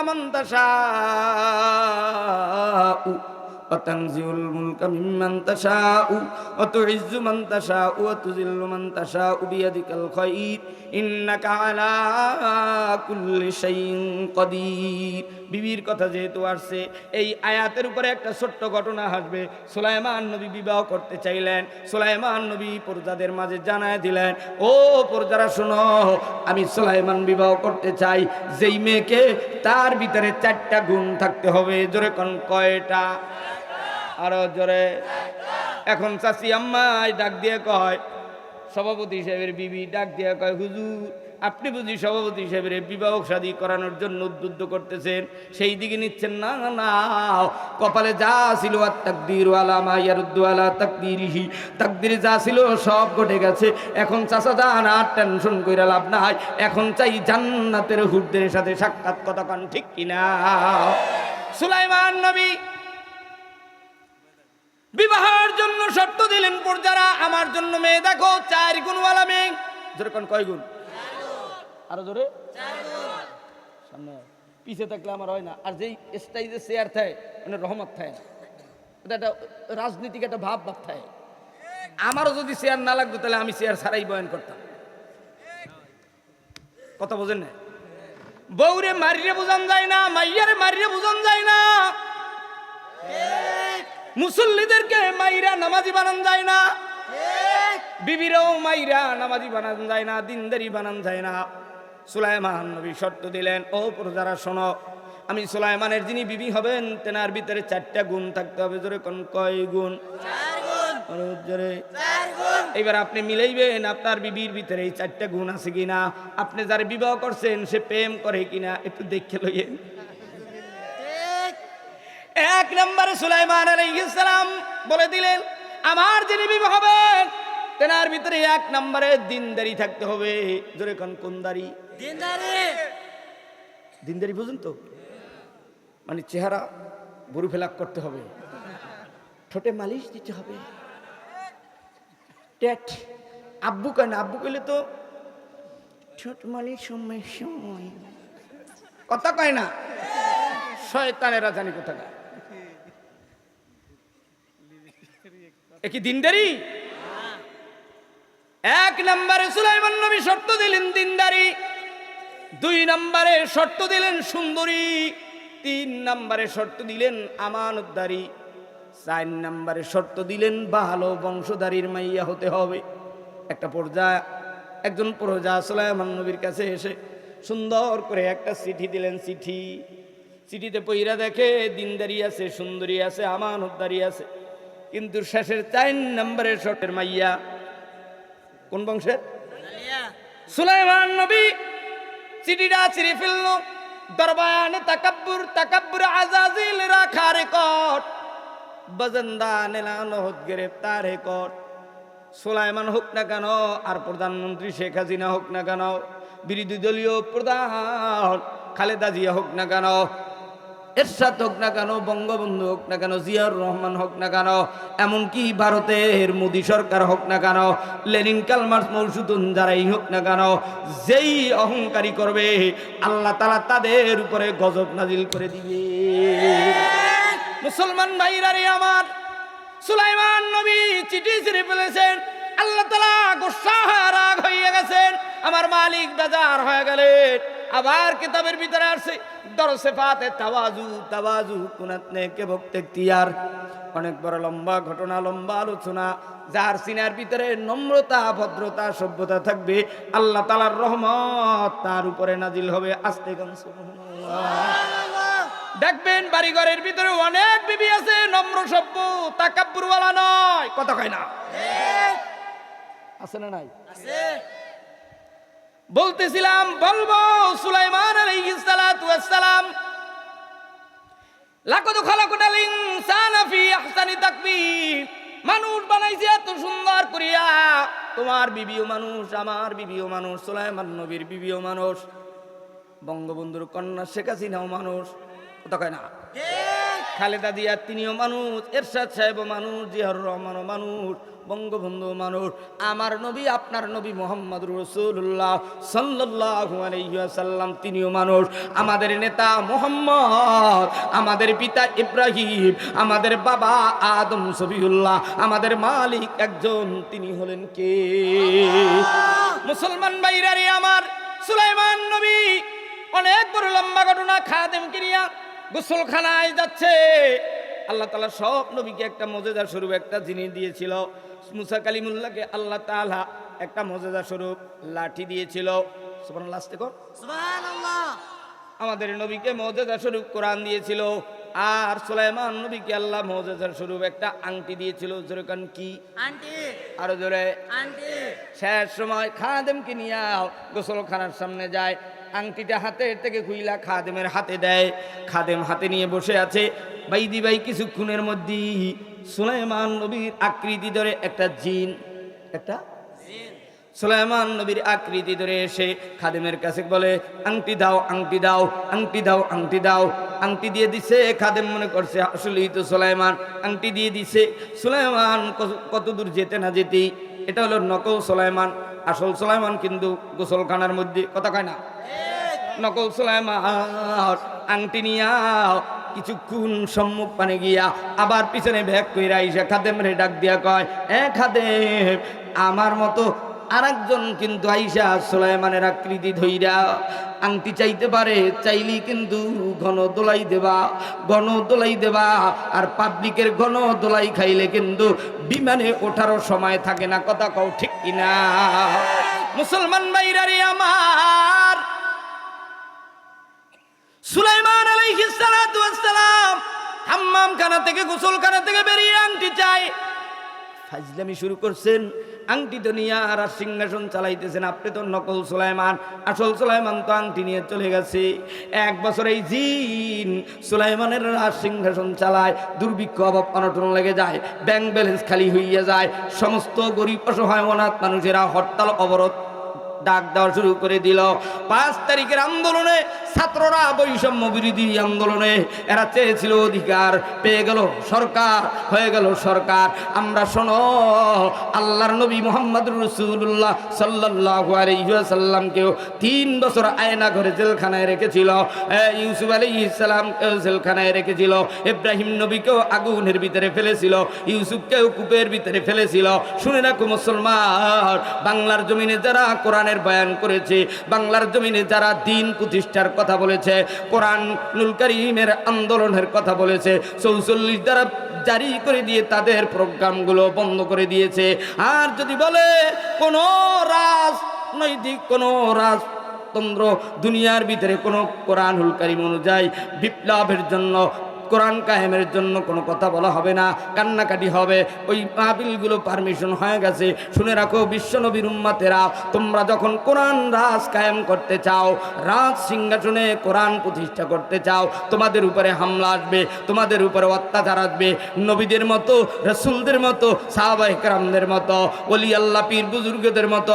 من تشاء وتنزع الملك ممن تشاء وتعز من تشاء وتذل من تشاء بيدك الخير إنك على كل شيء قدير বিবির কথা যেহেতু আসছে, এই আয়াতের উপরে একটা ছোট্ট ঘটনা আসবে। সুলাইমান নবী বিবাহ করতে চাইলেন, সুলাইমান নবী প্রজাদের মাঝে জানায় দিলেন, ও প্রজারা শোনো, আমি সুলাইমান বিবাহ করতে চাই। যেই মেয়েকে তার ভিতরে চারটা গুণ থাকতে হবে, জোরে কোন কয়টা? আরও জোরে। এখন চাষি আম্মাই ডাক দিয়ে কয় সভাপতি সাহেবের বিবি ডাক দিয়ে কয়, হুজুর, আপনি বুঝি সভাপতি সাহেবের বিবাহ শাদী করানোর জন্য উদ্বুদ্ধ করতেছেন? সেই দিকে নিচ্ছেন, না না কপালে যা ছিল আর তাকদির ওয়ালা মাইয়ারুদ্দু আলা তাকদিরিহি। তাকদিরে যা ছিল সব ঘটে গেছে। এখন চাষা যান, আর টেনশন কইরা লাভ নাই। এখন চাই জান্নাতের হুরদের সাথে সাক্ষাৎ কথা কন, ঠিক কিনা? সুলাইমান নবী বিবাহের জন্য শর্ত দিলেন পর্যারা আমার জন্য মেয়ে দেখো, চার গুণওয়ালা মেয়ে। জোরে কোন, কয় গুণ? আরও জোরে? সামনে আয়। পিছে থাকলে আমার হয় না। আর যেই স্টাইজে চেয়ার থাকে মানে রহমত থাকে না। এটা একটা রাজনীতিক একটা ভাব ভাব থাকে আমারও যদি চেয়ার না লাগতো, তাহলে আমি চেয়ার ছাড়াই বয়ন করতাম। কথা বোঝেন না? বউরে মারিয়ে বোঝান যায় না, মাইয়ারে মারিয়ে বোঝান যায় না। মুসল্লিদেরকে মাইরা নামাজি বানান যায় না। বিবিরও মাইরা নামাজি বানান যায় না দিনদারি বানান যায় না। সুলাইমান নবী শর্ত দিলেন ও প্রজারা শোনো আমি সুলাইমানের যিনি বিবি হবেন তেনার ভিতরে চারটা গুণ থাকতে হবে জোরে কোন কয় গুণ? জোরে। এবার আপনি মিলাইবেন আপনার বিবির ভিতরে এই চারটা গুণ আছে কিনা? আপনি যার বিবাহ করছেন সে প্রেম করে কিনা? একটু দেখে লইয়েন। এক নম্বরে সুলাইমান আলাইহিসসালাম বলে দিলেন আমার যিনি বিবাহ হবেন তেনার ভিতরে এক নম্বরে দিনদারি থাকতে হবে। জোরে কোন কোন দাড়ি? দিনদারি। বুঝুন তো। মানে চেহারা বরু ফেলাক করতে হবে। ঠোঁটে মালিশ দিতে হবে। ট্যাট আব্বু কেন আব্বু কইলে তো ঠোঁট মালিশ সময় সময়। কথা কয় না। শয়তানেরা জানি কোথাকার একই দিনদারি এক নম্বরে সুলাইমান নবী শর্ত দিলেন দিনদারি, দুই নম্বরে শর্ত দিলেন সুন্দরী, তিন নম্বরে শর্ত দিলেন আমানতদারি, চার নম্বরে শর্ত দিলেন ভালো বংশধারীর মাইয়া হতে হবে। একটা পর্যায়ে একজন প্রজা সুলাইমান নবীর কাছে এসে সুন্দর করে একটা চিঠি দিলেন, চিঠি, চিঠিতে পইরা দেখে দিনদারি আছে, সুন্দরী আছে, আমানতদারি আছে। কিন্তু শেষের চার নম্বরের শর্টের মাইয়া। কোন বংশের? সুলাইমান নবী। চিঠিটা ছিঁড়ে ফেলল। দরবায়ানে তাকাব্বুর তাকাব্বুর আজাজিল রাখা রেকর্ড। বজন্দা নেলানো হত গ্রেপ্তার রেকর্ড। সুলাইমান হোক না কেন আর প্রধানমন্ত্রী শেখ হাসিনা হোক না কেন বিরোধী দলীয় প্রধান খালেদা জিয়া হোক না কেন এরশাদ হোক না কেন, বঙ্গবন্ধু হোক না কেন, জিয়াউর রহমান হোক না কেন, এমনকি ভারতের মোদী সরকার হোক না কেন, লেনিন কালমার্স মৌসুদুন যারাই হোক না কেন, যেই অহংকারী করবে, আল্লাহ তালা তাদের উপরে গজব নাজিল করে দিবে। মুসলমান ভাইরা রে আমার, সুলাইমান নবী চিঠি ছিঁড়ে ফেলেছেন, আল্লাহ তালা গোসা হয়ে রাগ হয়ে গেছেন, আমার মালিক বেজার হয়ে গেলেন। আবার কিতাবের ভিতরে আসছে দরসে তাওয়াজু তাওয়াজু কুনাতনে কে ভক্তে তিয়ার। অনেক বড় লম্বা ঘটনা, লম্বা আলোচনা, যার সিনার ভিতরে নম্রতা, ভদ্রতা, সভ্যতা থাকবে, আল্লাহ তালার রহমত তার উপরে নাজিল হবে আস্তে দেখবেন বাড়িঘরের ভিতরে অনেক বিবি আছে, নম্র সভ্য, তাকাব্বুরওয়ালা নয়। কথা কয় না? আছে না নাই? বলতেছিলাম, বলব সুলাইমান আলাইহিস সালাতু ওয়াস সালাম, লাকাদ খালাকুনাল ইনসানা ফি আহসানি তাকবীর, মানুষ বানাইছে এত সুন্দর করিয়া, তোমার বিবিও মানুষ, আমার বিবিও মানুষ, সুলাইমান নবীর বিবিও মানুষ, বঙ্গবন্ধুর কন্যা শেখ হাসিনাও মানুষ, কথা কয় না। খালেদা দিয়া তিনিও মানুষ এরশাদ সাহেব মানুষ জিয়াউর রহমানও মানুষ বঙ্গবন্ধু মানুষ। আমার নবী আপনার নবী মোহাম্মদ রসুল্লাহ সাল্লাল্লাহু আলাইহি ওয়াসাল্লাম তিনিও মানুষ। আমাদের নেতা মোহাম্মদ আমাদের পিতা ইব্রাহিম আমাদের বাবা আদম সবিউল্লাহ আমাদের মালিক একজন তিনি হলেন কে? মুসলমান বাইরারি আমার সুলাইমান নবী অনেক বড় লম্বা ঘটনা খাদেম কিনিয়া গোসলখানায় যাচ্ছে। আল্লাহ তালা সব নবীকে একটা মজেদার স্বরূপ একটা জিনিস দিয়েছিল। মুসা কালিমুল্লাহকে আল্লাহ তাআলা একটা মজেদার স্বরূপ লাঠি দিয়েছিল। কর। আমাদের নবীকে মজেদার স্বরূপ কোরআন দিয়েছিল। আর সুলাইমান নবীকে আল্লাহ মজেদার স্বরূপ একটা আংটি দিয়েছিল। যেরকম কি? আন্টি আরও জোরে। আন্টি শেষ সময় খাদেমকে নিয়ে গোসলখানার সামনে যায়। আংটিটা হাতের থেকে খুইলা খাদেমের হাতে দেয়। খাদেম হাতে নিয়ে বসে আছে। বাইদি বাই কিছুক্ষণের মধ্যেই সুলাইমান নবীর আকৃতি ধরে একটা জিন, একটা সুলাইমান নবীর আকৃতি ধরে এসে খাদেমের কাছে বলে, আংটি দাও আংটি দাও আংটি দাও আংটি দাও। আংটি দিয়ে দিছে, খাদেম মনে করছে, আসলেই তো সুলাইমান। আংটি দিয়ে দিছে, সুলাইমান, কত দূর যেতে না যেতেই? এটা হলো নকল সুলাইমান। আসল সুলাইমান কিন্তু গোসলখানার মধ্যে, কথা কয় না? নকল সুলাইমান, আংটি নিয়া কিছুক্ষণ সম্মুখ পানে গিয়া আবার পিছনে ভ্যাগ কইরা আইসা খাদেম রে ডাক দিয়া কয়, এ খাদেম, আমার মতো আরেকজন কিন্তু আইসা সুলাইমানের আকৃতি ধইরা আংটি চাইতে পারে, চাইলেই কিন্তু ঘন দোলাই দেবা, ঘন দোলাই দেবা। আর পাবলিকের ঘন দোলাই খাইলে কিন্তু বিমানে ওঠারও সময় থাকে না, কথা কও ঠিক কিনা? মুসলমান ভাইরারে আমার, সুলাইমান আলাইহিস সালাতু ওয়াস সালাম হাম্মাম খানা থেকে গোসলখানা থেকে বেরিয়ে আংটি চাই ফাজলামি শুরু করছেন আংটি তো নিয়ে আর সিংহাসন চালাইতেছেন। আপনি তো নকল সুলাইমান। আসল সুলাইমান তো আংটি নিয়ে চলে গেছে। এক বছর এই জিন সুলাইমানের আর সিংহাসন চালায়, দুর্ভিক্ষ, অভাব, অনটন লেগে যায়, ব্যাংক ব্যালেন্স খালি হইয়া যায়। সমস্ত গরিব, অসহায়, অনাথ মানুষেরা হরতাল, অবরোধ, ডাক দেওয়া শুরু করে দিল। পাঁচ তারিখের আন্দোলনে ছাত্ররা বৈষম্য বিরোধী আন্দোলনে এরা চেয়েছিল অধিকার, পেয়ে গেল সরকার, হয়ে গেল সরকার। আমরা শোনো, আল্লাহর নবী মোহাম্মদ রসুল্লাহ সাল্লাহ আলাইসাল্লামকেও তিন বছর আয়না ঘরে জেলখানায় রেখেছিল। ইউসুফ আলী ইসলামকেও জেলখানায় রেখেছিল। ইব্রাহিম নবীকেও আগুনের ভিতরে ফেলেছিল। ইউসুফকেও কূপের ভিতরে ফেলেছিল। শুনে রাখো মুসলমান, বাংলার জমিনে যারা কোরআনের বয়ান করেছে, বাংলার জমিনে যারা দিন প্রতিষ্ঠার কথা বলেছে, কোরআন নুল করিমের আন্দোলনের কথা বলেছে, চৌচল্লিশ দ্বারা জারি করে দিয়ে তাদের প্রোগ্রামগুলো বন্ধ করে দিয়েছে। আর যদি বলে, কোনো রাজনৈতিক কোনো রাজতন্ত্র দুনিয়ার ভিতরে কোনো কোরআনুল কারিম অনুযায়ী বিপ্লবের জন্য কোরআন কায়েমের জন্য কোনো কথা বলা হবে না, কান্নাকাটি হবে। ওই মাহবিলগুলো পারমিশন হয়ে গেছে। শুনে রাখো বিশ্বনবীর উম্মাতেরা, তোমরা যখন কোরআন রাজ কায়েম করতে চাও, রাজ সিংহাসনে কোরআন প্রতিষ্ঠা করতে চাও, তোমাদের উপরে হামলা আসবে, তোমাদের উপরে অত্যাচার আসবে। নবীদের মতো, রসুলদের মতো সাহাবাহিকরামদের মতো অলি আল্লাহ পীর বুজুর্গদের মতো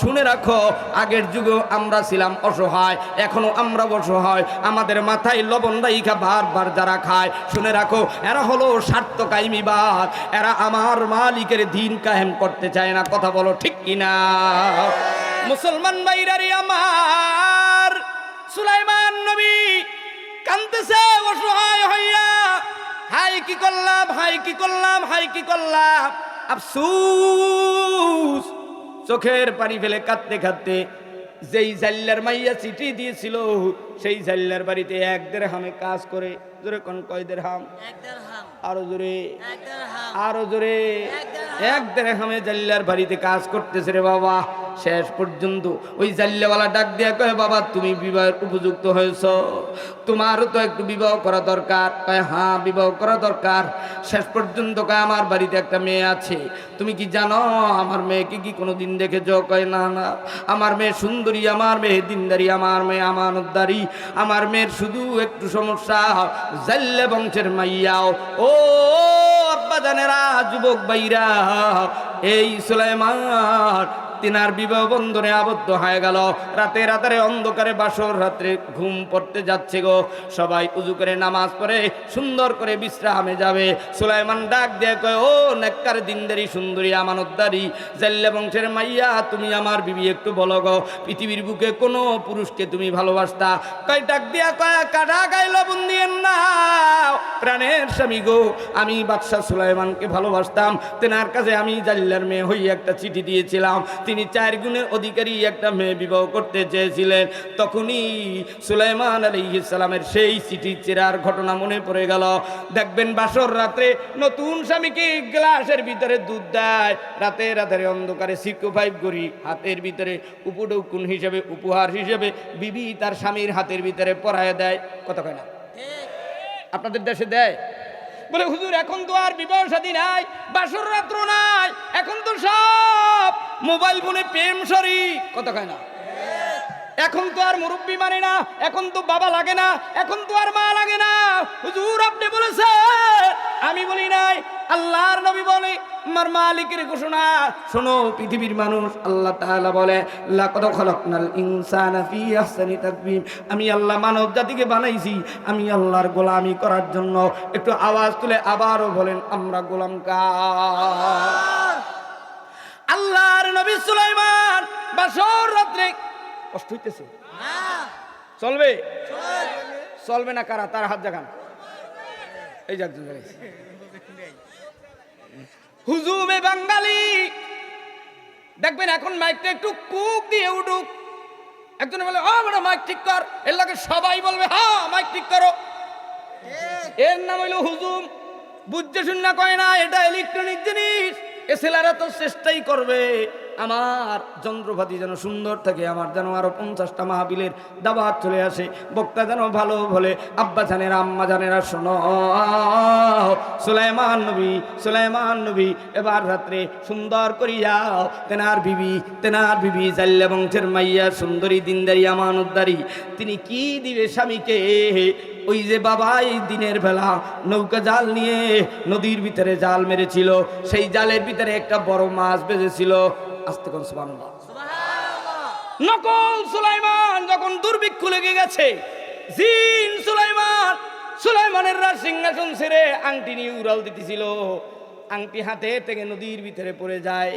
শুনে রাখো, আগের যুগেও আমরা ছিলাম অসহায়, এখনও আমরা অসহায়। আমাদের মাথায় লবণ রাইখা বারবার যারা খায় শুনে রাখো, এরা হলো স্বার্থ কাইমিবাদ এরা আমার মালিকের দিন কায়েম করতে চায় না, কথা বলো ঠিক কিনা? মুসলমান ভাইরারি আমার, সুলাইমান নবী কানতেছে অসহায় হইয়া, হাই কি করলাম, হাই কি করলাম, হাই কি করলাম? আফসুস, চোখের পানি ফেলে কাঁদতে কাঁদতে যেই জাল্লার মাইয়া চিঠি দিয়েছিল সেই জাল্লার বাড়িতে এক দেড় হামে কাজ করে। জোরে কোন কয় দেড় হাম আরও জোরে। আরও জোরে। এক দেড় হামে জাল্লার বাড়িতে কাজ করতেছে রে বাবা। শেষ পর্যন্ত ওই জাল্লেওয়ালা ডাক দিয়া কয় বাবা, তুমি বিবাহের উপযুক্ত হয়েছ। তোমারও তো একটু বিবাহ করা দরকার। কয়ে হ্যাঁ বিবাহ করা দরকার। শেষ পর্যন্ত কয়ে, আমার বাড়িতে একটা মেয়ে আছে। তুমি কি জানো, আমার মেয়েকে কি কোনো দিন দেখেছ? কয়, না না। আমার মেয়ে সুন্দরী, আমার মেয়ে দিনদারি, আমার মেয়ে আমানতদারি। আমার মেয়ের শুধু একটু সমস্যা, জাল্লে বংশের মাইয়াও ও আব্বা জানেরা যুবক বাইরা এই সুলাইমান তিনার বিবাহ বন্ধনে আবদ্ধ হয়ে গেল। রাতে রাতারে অন্ধকারে বাসর রাত্রে ঘুম পড়তে যাচ্ছে গো। সবাই উজু করে নামাজ পড়ে সুন্দর করে বিশ্রামে যাবে। সুলাইমান ডাক দিয়ে কয়, ও নেককার দিনদারি, সুন্দরী, আমানতদারি, জাল্লা বংশের মাইয়া, তুমি আমার বিবি একটু বলো গো। পৃথিবীর বুকে কোনো পুরুষকে তুমি ভালোবাসতা? কয়, ডাক দিয়া কয়, কাটা গাইল বন্দিয়েন না। প্রাণের স্বামী গো, আমি বাদশাহ সুলাইমানকে ভালোবাসতাম। তেনার কাছে আমি জাল্লার মেয়ে হই একটা চিঠি দিয়েছিলাম। তিনি চার গুণের অধিকারী একটা মেয়ে বিবাহ করতে চেয়েছিলেন। তখনই সুলাইমান আলী ইসলামের সেই চিঠি চেরার ঘটনা মনে পড়ে গেল। দেখবেন বাসর রাত্রে নতুন স্বামীকে গ্লাসের ভিতরে দুধ দেয়। রাতে রাতের অন্ধকারে সিকো ফাইভ করি হাতের ভিতরে উপডৌকুন হিসেবে, উপহার হিসেবে বিবি তার স্বামীর হাতের ভিতরে পরায় দেয়। কত কয় না? আপনাদের দেশে দেয়? বলে, হুজুর, এখন তো আর বিবাহ সাদী নাই, বাসর রাত্র নাই, এখন তো সব মোবাইল ফোনে প্রেম সরি। কত খায় না। এখন তো আর মুরব্বী মানে না, এখন তো বাবা লাগে না, এখন তো আর মা লাগে না। হুজুর, আপনি বলেছেন আমি বলি নাই আল্লাহর নবী বলে আমার মালিকের ঘোষণা। শোনো পৃথিবীর মানুষ আল্লাহ তাআলা বলে লাকাদ খলাকনাল ইনসানা ফি আহসানি তাকবীম আমি আল্লাহ মানব জাতিকে বানাইছি আমি আল্লাহর গোলামি করার জন্য। একটু আওয়াজ তুলে আবারও বলেন আমরা গোলাম কা আল্লাহর নবী সুলাইমান বাসর রাত্রে কষ্ট হইতেছে। না। চলবে? চল চলবে না কারা? তার হাত জাগান। হুজুমে বাঙালি। দেখবেন এখন মাইকটা একটু কুক দিয়ে উঠুক। একজন বলে ও বড় মাইক ঠিক কর। এর লাগে সবাই বলবে হ্যাঁ মাইক ঠিক করো। এর নাম হইল হুজুম। বুঝতে না কয় না, এটা ইলেকট্রনিক জিনিস। এ ছেলেরা তো চেষ্টাই করবে। আমার যন্ত্রপাতি যেন সুন্দর থাকে, আমার যেন আরও পঞ্চাশটা মাহবিলের দাবাত চলে আসে। বক্তা যেন ভালো বলে, আব্বা জানেরা, আম্মা জানেরা শোনো, সুলাইমান নবী সুলাইমান নবী, এবার রাত্রে সুন্দর করিয়াও তেনার বিবি তেনার বিবি জাল্লা বংশের মাইয়া, সুন্দরী, দিনদারি আমানতদারি তিনি কি দিবে স্বামীকে? ওই যে বাবা এই দিনের বেলা নৌকা জাল নিয়ে নদীর ভিতরে জাল মেরেছিল, সেই জালের ভিতরে একটা বড় মাছ বেজেছিল আস্তে কোন সুবহানাল্লাহ। নকল সুলাইমান যখন দুর্ভিক্ষ লেগে গেছে জিন সুলাইমান সুলাইমানের রা সিংহাসন ছেড়ে আংটি নিয়ে উড়াল দিতেছিল। আংটি হাতে থেকে নদীর ভিতরে পড়ে যায়।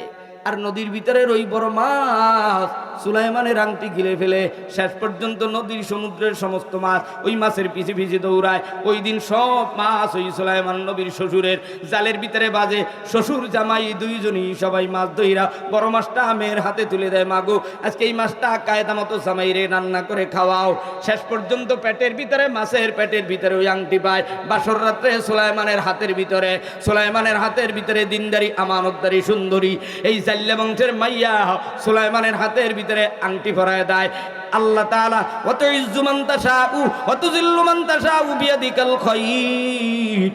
আর নদীর ভিতরে ওই বড় মাছ। সুলাইমানের আংটি গিলে ফেলে শেষ পর্যন্ত নদীর সমুদ্রের সমস্ত মাছ ওই মাছের পিছে পিছে দৌড়ায়। ওই দিন সব মাছ ওই সুলাইমান নবীর শ্বশুরের জালের ভিতরে বাজে। শ্বশুর জামাই দুইজনই সবাই মাছ দইরা বড় মাছটা মেয়ের হাতে তুলে দেয়, মাগো, আজকে এই মাছটা কায়দা মতো জামাইরে রান্না করে খাওয়াও। শেষ পর্যন্ত পেটের ভিতরে, মাছের পেটের ভিতরে ওই আংটি পায়। বাসর রাত্রে সুলাইমানের হাতের ভিতরে, সুলাইমানের হাতের ভিতরে দিনদারি, আমানতদারি, সুন্দরী। এই জাল্লা বংশের মাইয়া সুলাইমানের হাতের ভিতরে আংটি ভরায় দেয়। আল্লাহ তাআলা অত ইজ্জু মান অত মান তাশাউ বিয়াদিকাল খায়র